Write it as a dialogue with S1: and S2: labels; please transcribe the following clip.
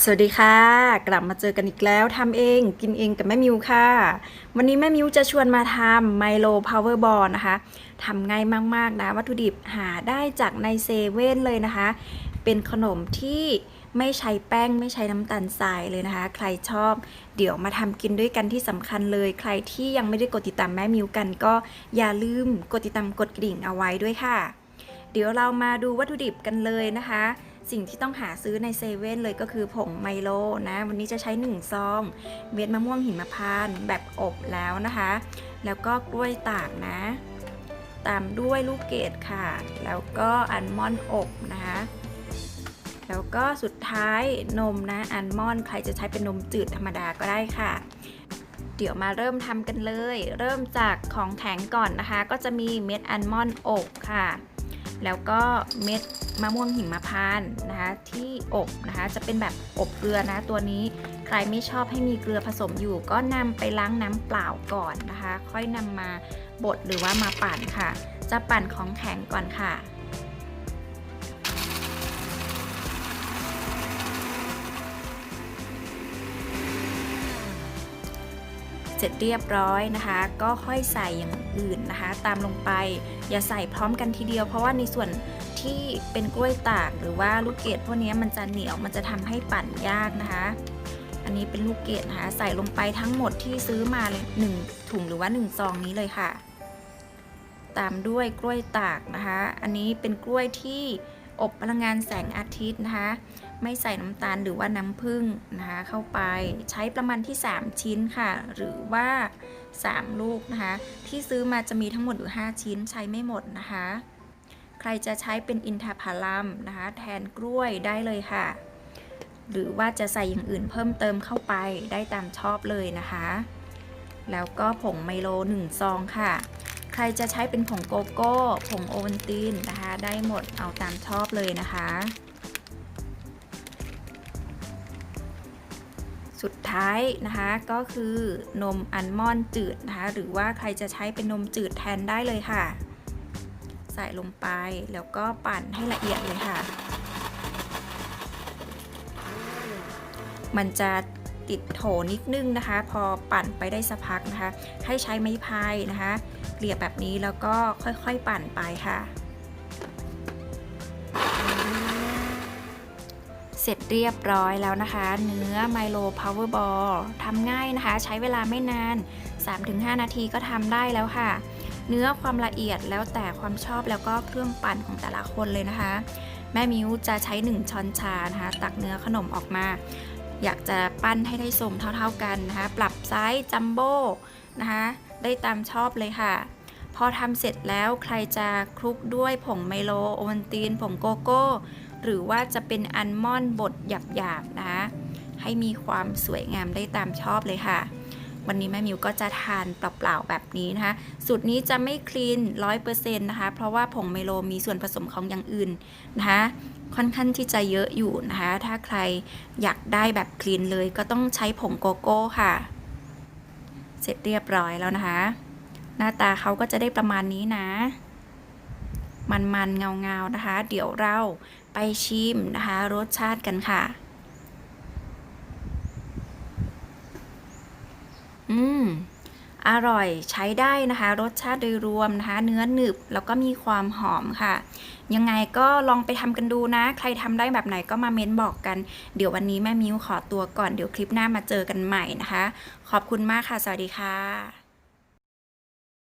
S1: สวัสดีค่ะ กลับมาเจอกันอีกแล้วทำเองกินเองกับแม่มิวค่ะ วันนี้แม่มิวจะชวนมาทำไมโลพาวเวอร์บอลนะคะทำง่ายมาก ๆ นะ วัตถุดิบหาได้จากในเซเว่นเลยนะคะ เป็นขนมที่ไม่ใช้แป้งไม่ใช้น้ำตาลทรายเลยนะคะ ใครชอบ เดี๋ยวมาทำกินด้วยกันที่สำคัญเลย ใครที่ยังไม่ได้กดติดตามแม่มิวกัน ก็อย่าลืมกดติดตามกดกระดิ่งเอาไว้ด้วยค่ะ เดี๋ยวเรามาดูวัตถุดิบกันเลยนะคะ สิ่งที่ต้องหาซื้อในเซเว่นเลยก็คือผงไมโลนะ วันนี้จะใช้1ซอง เม็ดมะม่วงหิมพานต์แบบอบแล้วนะคะ แล้วก็กล้วยตากนะ ตามด้วยลูกเกดค่ะ แล้วก็อัลมอนด์อบนะคะ แล้วก็สุดท้ายนมนะอัลมอนด์ใครจะใช้เป็นนมจืดธรรมดาก็ได้ค่ะเดี๋ยวมาเริ่มทำกันเลย เริ่มจากของแข็งก่อนนะคะ ก็จะมีเม็ดอัลมอนด์อบค่ะ แล้วก็เม็ดมะม่วงหิมพานต์นะคะ ที่อบนะคะจะเป็นแบบอบเกลือนะตัวนี้ใครไม่ชอบให้มีเกลือผสมอยู่ ก็นำไปล้างน้ำเปล่าก่อนนะคะ ค่อยนำมาบดหรือว่ามาปั่นค่ะ จะปั่นของแข็งก่อนค่ะ สร็จเรียบร้อยนะคะ ก็ค่อยใส่อย่างอื่นนะคะ ตามลงไปอย่าใส่พร้อมกันทีเดียว เพราะว่าในส่วนที่เป็นกล้วยตากหรือว่าลูกเกดพวกนี้มันจะเหนียวมันจะทำให้ปั่นยากนะคะ อันนี้เป็นลูกเกดนะคะ ใส่ลงไปทั้งหมดที่ซื้อมาเลยหนึ่งถุงหรือว่า1ซองนี้เลยค่ะ ตามด้วยกล้วยตากนะคะ อันนี้เป็นกล้วยที่ อบพลังงานแสงอาทิตย์นะคะไม่ใส่น้ำตาลหรือว่าน้ำผึ้งนะคะเข้าไปใช้ประมาณที่ 3 ชิ้นค่ะ หรือว่า 3 ลูกนะคะ ที่ซื้อมาจะมีทั้งหมดอยู่ 5 ชิ้นใช้ไม่หมดนะคะ ใครจะใช้เป็นอินทผลัมนะคะ แทนกล้วยได้เลยค่ะ หรือว่าจะใส่อย่างอื่นเพิ่มเติมเข้าไปได้ตามชอบเลยนะคะ แล้วก็ผงไมโล 1 ซองค่ะ ใครจะใช้เป็นผงโกโก้ ผงโอวัลตินนะคะ ได้หมดเอาตามชอบเลยนะคะ สุดท้ายนะคะก็คือนมอัลมอนด์จืดนะคะ หรือว่าใครจะใช้เป็นนมจืดแทนได้เลยค่ะ ใส่ลงไปแล้วก็ปั่นให้ละเอียดเลยค่ะ มันจะ ติดโถนิดนึงนะคะ พอปั่นไปได้สักพักนะคะ ให้ใช้ไม้พายนะคะเกลี่ยแบบนี้แล้วก็ค่อยๆปั่นไปค่ะ เสร็จเรียบร้อยแล้วนะคะ เนื้อไมโลพาวเวอร์บอลทำง่ายนะคะ ใช้เวลาไม่นาน 3-5 นาทีก็ทำได้แล้วค่ะ เนื้อความละเอียดแล้วแต่ความชอบแล้วก็เครื่องปั่นของแต่ละคนเลยนะคะ แม่มิวจะใช้ 1 ช้อนชานะคะ ตักเนื้อขนมออกมา อยากจะปั้นให้ได้ทรงเท่าๆกันนะคะ ปรับไซส์จัมโบ้นะคะ ได้ตามชอบเลยค่ะ พอทำเสร็จแล้วใครจะคลุกด้วยผงไมโลโอวัลตินผงโกโก้ หรือว่าจะเป็นอัลมอนด์บดหยาบๆนะคะให้มีความสวยงามได้ตามชอบเลยค่ะ วันนี้แม่มิวก็จะทานเปล่าๆแบบนี้นะคะ สูตรนี้จะไม่คลีนร้อยเปอร์เซ็นต์นะคะ เพราะว่าผงไมโลมีส่วนผสมของอย่างอื่นนะคะ ค่อนข้างที่จะเยอะอยู่นะคะ ถ้าใครอยากได้แบบคลีนเลยก็ต้องใช้ผงโกโก้ค่ะ เสร็จเรียบร้อยแล้วนะคะ หน้าตาเขาก็จะได้ประมาณนี้นะ มันๆเงาๆนะคะ เดี๋ยวเราไปชิมนะคะ รสชาติกันค่ะ อืม อร่อยใช้ได้นะคะ รสชาติโดยรวมนะคะ เนื้อหนึบแล้วก็มีความหอมค่ะ ยังไงก็ลองไปทำกันดูนะ ใครทำได้แบบไหนก็มาเม้นบอกกัน เดี๋ยววันนี้แม่มิวขอตัวก่อนเดี๋ยวคลิปหน้ามาเจอกันใหม่นะคะ ขอบคุณมากค่ะ สวัสดีค่ะ